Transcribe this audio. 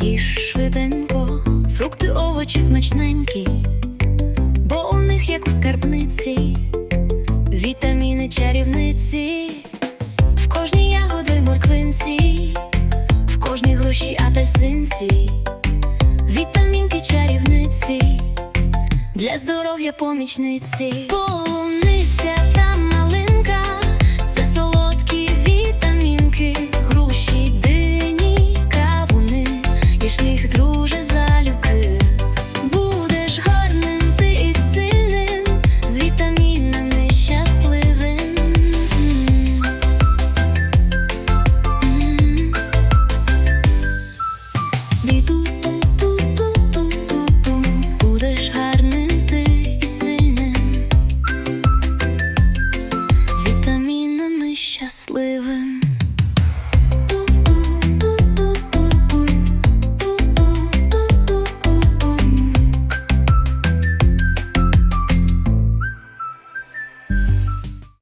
їж швиденько, фрукти, овочі смачненькі, бо у них, як у скарбниці, вітаміни чарівниці, в кожній ягоди морквинці, в кожній груші апельсинці, вітамінки чарівниці, для здоров'я помічниці. Друже, залюбки. Будеш гарним ти і сильним, з вітамінами щасливим. М. Бі-ту-ту-ту-ту-ту-ту-ту. Будеш гарним ти і сильним, з вітамінами щасливим.